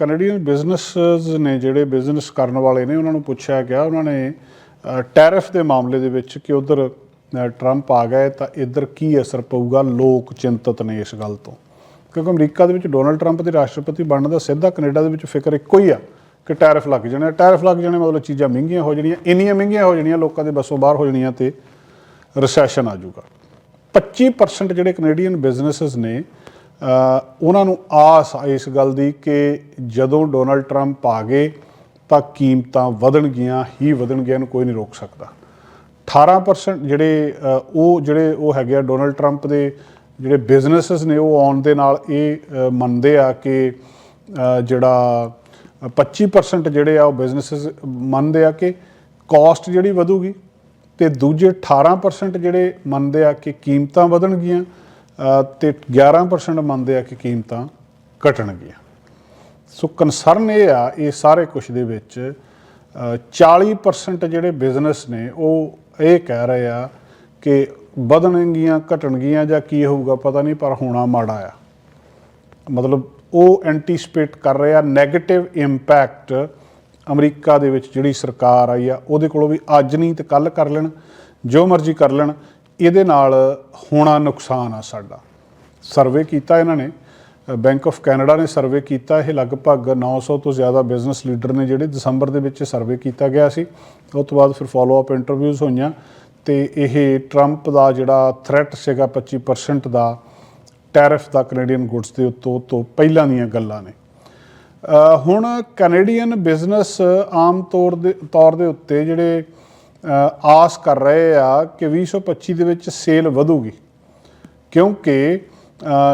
Canadian businesses ਨੇ ਜਿਹੜੇ business ਕਰਨ ਵਾਲੇ ਨੇ, ਉਹਨਾਂ ਨੂੰ ਪੁੱਛਿਆ ਗਿਆ, ਉਹਨਾਂ ਨੇ ਟੈਰਿਫ ਦੇ ਮਾਮਲੇ ਦੇ ਵਿੱਚ ਕਿ ਉਧਰ ਟਰੰਪ ਆ ਗਏ ਤਾਂ ਇੱਧਰ ਕੀ ਅਸਰ ਪਊਗਾ? ਲੋਕ ਚਿੰਤਤ ਨੇ ਇਸ ਗੱਲ ਤੋਂ। ਕਿਉਂਕਿ ਅਮਰੀਕਾ ਦੇ ਵਿੱਚ ਡੋਨਲਡ ਟਰੰਪ ਦੇ ਰਾਸ਼ਟਰਪਤੀ ਬਣਨ ਦਾ ਸਿੱਧਾ ਕੈਨੇਡਾ ਦੇ ਵਿੱਚ ਫਿਕਰ ਇੱਕੋ ਹੀ ਆ ਕਿ ਟੈਰਿਫ ਲੱਗ ਜਾਣੇ ਟੈਰਿਫ ਲੱਗ ਜਾਣੇ ਮਤਲਬ ਚੀਜ਼ਾਂ ਮਹਿੰਗੀਆਂ ਹੋ ਜਾਣੀਆਂ, ਇੰਨੀਆਂ ਮਹਿੰਗੀਆਂ ਹੋ ਜਾਣੀਆਂ, ਲੋਕਾਂ ਦੇ ਬਸੋਂ ਬਾਹਰ ਹੋ ਜਾਣੀਆਂ ਤੇ ਰਿਸੈਸ਼ਨ ਆ ਜਾਊਗਾ। 25% ਜਿਹੜੇ ਕੈਨੇਡੀਅਨ ਬਿਜ਼ਨੈਸਸ ਨੇ ਉਹਨਾਂ ਨੂੰ ਆਸ ਆ ਇਸ ਗੱਲ ਦੀ ਕਿ ਜਦੋਂ ਡੋਨਲਡ ਟਰੰਪ ਆ ਗਏ ਤਾਂ ਕੀਮਤਾਂ ਵਧਣਗੀਆਂ, ਹੀ ਵਧਣਗੀਆਂ ਨੂੰ ਕੋਈ ਨਹੀਂ ਰੋਕ ਸਕਦਾ। 18% ਜਿਹੜੇ ਉਹ ਜਿਹੜੇ ਉਹ ਹੈਗੇ ਆ ਡੋਨਲਡ ਟਰੰਪ ਦੇ ਜਿਹੜੇ ਬਿਜ਼ਨੈਸਸ ਨੇ, ਉਹ ਆਉਣ ਦੇ ਨਾਲ ਇਹ ਮੰਨਦੇ ਆ ਕਿ ਜਿਹੜਾ 25% ਜਿਹੜੇ ਆ ਉਹ ਬਿਜ਼ਨੈਸਸ ਮੰਨਦੇ ਆ ਕਿ ਕਾਸਟ ਜਿਹੜੀ ਵਧੂਗੀ ਤੇ ਦੂਜੇ 18% ਜਿਹੜੇ ਮੰਨਦੇ ਆ ਕਿ ਕੀਮਤਾਂ ਵਧਣਗੀਆਂ। ਤੇ 11% ਮੰਨਦੇ ਆ ਕਿ ਕੀਮਤਾਂ ਘਟਣਗੀਆਂ। ਸੋ ਕਨਸਰਨ ਇਹ ਆ ਇਹ ਸਾਰੇ ਕੁਝ ਦੇ ਵਿੱਚ ਅ, 40% ਜਿਹੜੇ ਬਿਜ਼ਨਸ ਨੇ ਉਹ ਇਹ ਕਹਿ ਰਹੇ ਆ ਕਿ ਵਧਣਗੀਆਂ ਘਟਣਗੀਆਂ ਜਾਂ ਕੀ ਹੋਊਗਾ ਪਤਾ ਨਹੀਂ ਪਰ ਹੋਣਾ ਮਾੜਾ ਆ। ਮਤਲਬ ਉਹ ਐਂਟੀਸਪੇਟ ਕਰ ਰਹੇ ਆ 네ਗੇਟਿਵ ਇੰਪੈਕਟ ਅਮਰੀਕਾ ਦੇ ਵਿੱਚ ਜਿਹੜੀ ਸਰਕਾਰ ਆਈ ਆ ਉਹਦੇ ਕੋਲੋਂ ਵੀ ਅੱਜ ਨਹੀਂ ਤੇ ਕੱਲ ਕਰ ਲੈਣ ਜੋ ਮਰਜ਼ੀ ਕਰ ਲੈਣ। ਇਹਦੇ ਨਾਲ ਹੋਣਾ ਨੁਕਸਾਨ ਆ ਸਾਡਾ। ਸਰਵੇ ਕੀਤਾ ਇਹਨਾਂ ਨੇ। ਬੈਂਕ ਆਫ ਕੈਨੇਡਾ ਨੇ ਸਰਵੇ ਕੀਤਾ। ਇਹ ਲਗਭਗ 900 ਤੋਂ ਜ਼ਿਆਦਾ ਬਿਜ਼ਨਸ ਲੀਡਰ ਨੇ ਜਿਹੜੇ ਦਸੰਬਰ ਦੇ ਵਿੱਚ ਸਰਵੇ ਕੀਤਾ ਗਿਆ ਸੀ। ਉਸ ਤੋਂ ਬਾਅਦ ਫਿਰ ਫਾਲੋ ਅਪ ਇੰਟਰਵਿਊਜ਼ ਹੋਈਆਂ ਤੇ ਇਹ ਟਰੰਪ ਦਾ ਜਿਹੜਾ ਥ੍ਰੈਟ ਸੀਗਾ 25% ਦਾ ਟੈਰਿਫ ਦਾ ਕੈਨੇਡੀਅਨ ਗੁੱਡਸ ਦੇ ਉੱਤੋਂ ਤੋਂ ਪਹਿਲਾਂ ਦੀਆਂ ਗੱਲਾਂ ਨੇ। ਹੁਣ ਕੈਨੇਡੀਅਨ ਬਿਜ਼ਨਸ ਆਮ ਤੌਰ ਦੇ ਤੌਰ ਦੇ ਉੱਤੇ ਜਿਹੜੇ ਆਸ ਕਰ ਰਹੇ ਆ ਕਿ 2025 ਦੇ ਵਿੱਚ ਸੇਲ ਵਧੂਗੀ। ਕਿਉਂਕਿ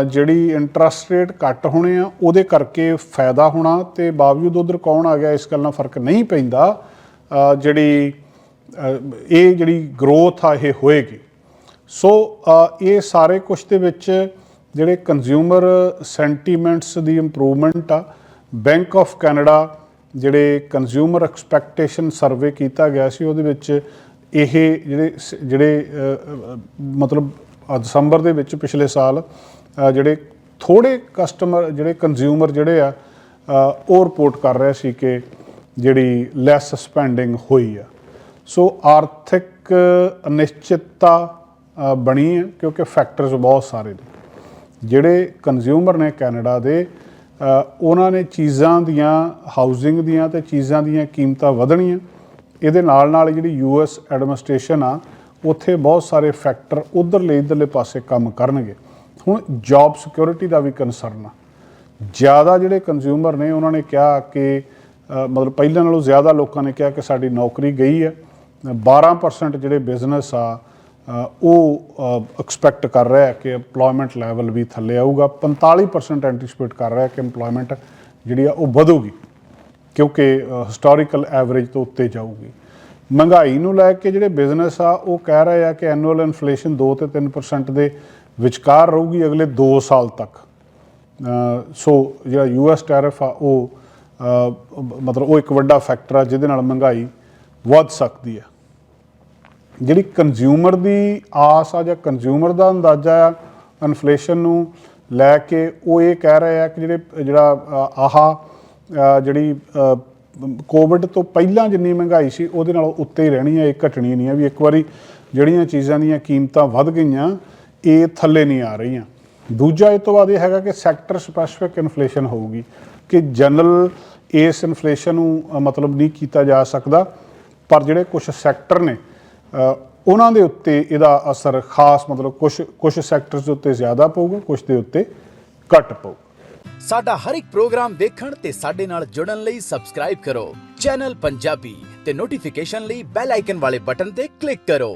ਜਿਹੜੀ ਇੰਟਰਸਟ ਰੇਟ ਘੱਟ ਹੋਣੇ ਆ, ਉਹਦੇ ਕਰਕੇ ਫਾਇਦਾ ਹੋਣਾ ਤੇ ਬਾਵਜੂਦ ਉਧਰ ਕੌਣ ਆ ਗਿਆ, ਇਸ ਗੱਲ ਨਾਲ ਫ਼ਰਕ ਨਹੀਂ ਪੈਂਦਾ। ਜਿਹੜੀ ਇਹ ਜਿਹੜੀ ਗਰੋਥ ਆ, ਇਹ ਹੋਏਗੀ। ਸੋ ਇਹ ਸਾਰੇ ਕੁਝ ਦੇ ਵਿੱਚ ਜਿਹੜੇ ਕੰਜ਼ਿਊਮਰ ਸੈਂਟੀਮੈਂਟਸ ਦੀ ਇੰਪਰੂਵਮੈਂਟ ਆ ਬੈਂਕ ਆਫ ਕੈਨੇਡਾ ਜਿਹੜੇ ਕੰਜ਼ਿਊਮਰ ਐਕਸਪੈਕਟੇਸ਼ਨ ਸਰਵੇ ਕੀਤਾ ਗਿਆ ਸੀ, ਉਹਦੇ ਵਿੱਚ ਇਹ ਜਿਹੜੇ ਸ- ਜਿਹੜੇ ਮਤਲਬ ਦਸੰਬਰ ਦੇ ਵਿੱਚ ਪਿਛਲੇ ਸਾਲ ਜਿਹੜੇ ਥੋੜੇ ਕਸਟਮਰ ਜਿਹੜੇ ਕੰਜ਼ਿਊਮਰ ਜਿਹੜੇ ਆ ਉਹ ਰਿਪੋਰਟ ਕਰ ਰਹੇ ਸੀ ਕਿ ਜਿਹੜੀ ਲੈਸ ਸਪੈਂਡਿੰਗ ਹੋਈ ਆ। ਸੋ ਆਰਥਿਕ ਅਨਿਸ਼ਚਿਤਤਾ ਬਣੀ ਹੈ ਕਿਉਂਕਿ ਫੈਕਟਰਸ ਬਹੁਤ ਸਾਰੇ ਨੇ। ਜਿਹੜੇ ਕੰਜ਼ਿਊਮਰ ਨੇ ਕੈਨੇਡਾ ਦੇ ਉਹਨਾਂ ਨੇ ਚੀਜ਼ਾਂ ਦੀਆਂ ਹਾਊਸਿੰਗ ਦੀਆਂ ਤੇ ਚੀਜ਼ਾਂ ਦੀਆਂ ਕੀਮਤਾਂ ਵਧਣੀਆਂ। ਇਹਦੇ ਨਾਲ ਨਾਲ ਜਿਹੜੀ ਯੂਐਸ ਐਡਮਿਨਿਸਟ੍ਰੇਸ਼ਨ ਆ, ਉੱਥੇ ਬਹੁਤ ਸਾਰੇ ਫੈਕਟਰ ਉਧਰਲੇ ਇਧਰਲੇ ਪਾਸੇ ਕੰਮ ਕਰਨਗੇ। ਹੁਣ ਜੌਬ ਸਿਕਿਉਰਿਟੀ ਦਾ ਵੀ ਕੰਸਰਨ ਆ। ਜ਼ਿਆਦਾ ਜਿਹੜੇ ਕੰਜ਼ਿਊਮਰ ਨੇ, ਉਹਨਾਂ ਨੇ ਕਿਹਾ ਕਿ ਮਤਲਬ ਪਹਿਲਾਂ ਨਾਲੋਂ ਜ਼ਿਆਦਾ ਲੋਕਾਂ ਨੇ ਕਿਹਾ ਕਿ ਸਾਡੀ ਨੌਕਰੀ ਗਈ ਹੈ। 12% ਜਿਹੜੇ ਬਿਜ਼ਨਸ ਆ ਉਹ ਐਕਸਪੈਕਟ ਕਰ ਰਿਹਾ ਕਿ EMPLOYMENT ਲੈਵਲ ਵੀ ਥੱਲੇ ਆਊਗਾ। 45% ਐਂਟੀਸਪੇਟ ਕਰ ਰਿਹਾ ਕਿ EMPLOYMENT ਜਿਹੜੀ ਆ ਉਹ ਵਧੂਗੀ, ਕਿਉਂਕਿ ਹਿਸਟੋਰੀਕਲ ਐਵਰੇਜ ਤੋਂ ਉੱਤੇ ਜਾਊਗੀ। ਮਹਿੰਗਾਈ ਨੂੰ ਲੈ ਕੇ ਜਿਹੜੇ ਬਿਜ਼ਨਸ ਆ, ਉਹ ਕਹਿ ਰਹੇ ਆ ਕਿ ਐਨੂਅਲ ਇਨਫਲੇਸ਼ਨ 2 ਤੇ 3% ਦੇ ਵਿਚਕਾਰ ਰਹੂਗੀ ਅਗਲੇ 2 ਸਾਲ ਤੱਕ। ਸੋ ਜਿਹੜਾ ਯੂਐਸ ਟੈਰਿਫ ਆ, ਉਹ ਮਤਲਬ ਉਹ ਇੱਕ ਵੱਡਾ ਫੈਕਟਰ ਆ, ਜਿਹਦੇ ਨਾਲ ਮਹਿੰਗਾਈ ਵੱਧ ਸਕਦੀ ਹੈ ਜਿਹੜੀ ਕੰਜ਼ਿਊਮਰ ਦੀ ਆਸ ਆ ਜਾਂ ਕੰਜ਼ਿਊਮਰ ਦਾ ਅੰਦਾਜ਼ਾ ਆ ਇਨਫਲੇਸ਼ਨ ਨੂੰ ਲੈ ਕੇ ਉਹ ਇਹ ਕਹਿ ਰਹੇ ਆ ਕਿ ਜਿਹੜੇ, ਜਿਹੜਾ ਆਹਾ ਜਿਹੜੀ ਕੋਵਿਡ ਤੋਂ ਪਹਿਲਾਂ ਜਿੰਨੀ ਮਹਿੰਗਾਈ ਸੀ ਉਹਦੇ ਨਾਲੋਂ ਉੱਤੇ ਹੀ ਰਹਿਣੀ ਹੈ ਇਹ ਘਟਣੀ ਨਹੀਂ ਹੈ ਵੀ ਇੱਕ ਵਾਰੀ ਜਿਹੜੀਆਂ ਚੀਜ਼ਾਂ ਦੀਆਂ ਕੀਮਤਾਂ ਵੱਧ ਗਈਆਂ, ਇਹ ਥੱਲੇ ਨਹੀਂ ਆ ਰਹੀਆਂ। ਦੂਜਾ ਇਹ ਤੋਂ ਬਾਅਦ ਇਹ ਹੈਗਾ ਕਿ ਸੈਕਟਰ ਸਪੈਸੀਫਿਕ ਇਨਫਲੇਸ਼ਨ ਹੋਊਗੀ ਕਿ ਜਨਰਲ ਇਸ ਇਨਫਲੇਸ਼ਨ ਨੂੰ ਮਤਲਬ ਨਹੀਂ ਕੀਤਾ ਜਾ ਸਕਦਾ, ਪਰ ਜਿਹੜੇ ਕੁਝ ਸੈਕਟਰ ਨੇ ਉਹਨਾਂ ਦੇ ਉੱਤੇ ਇਹਦਾ ਅਸਰ ਖਾਸ ਮਤਲਬ ਕੁਝ ਕੁਝ ਸੈਕਟਰਸ ਦੇ ਉੱਤੇ ਜ਼ਿਆਦਾ ਪਊਗਾ ਕੁਝ ਦੇ ਉੱਤੇ ਘੱਟ ਪਊਗਾ। ਸਾਡਾ ਹਰ ਇੱਕ ਪ੍ਰੋਗਰਾਮ ਦੇਖਣ ਤੇ ਸਾਡੇ ਨਾਲ ਜੁੜਨ ਲਈ ਸਬਸਕ੍ਰਾਈਬ ਕਰੋ। ਚੈਨਲ ਪੰਜਾਬੀ ਤੇ ਨੋਟੀਫਿਕੇਸ਼ਨ ਲਈ ਬੈਲ ਆਈਕਨ ਵਾਲੇ ਬਟਨ ਤੇ ਕਲਿੱਕ ਕਰੋ।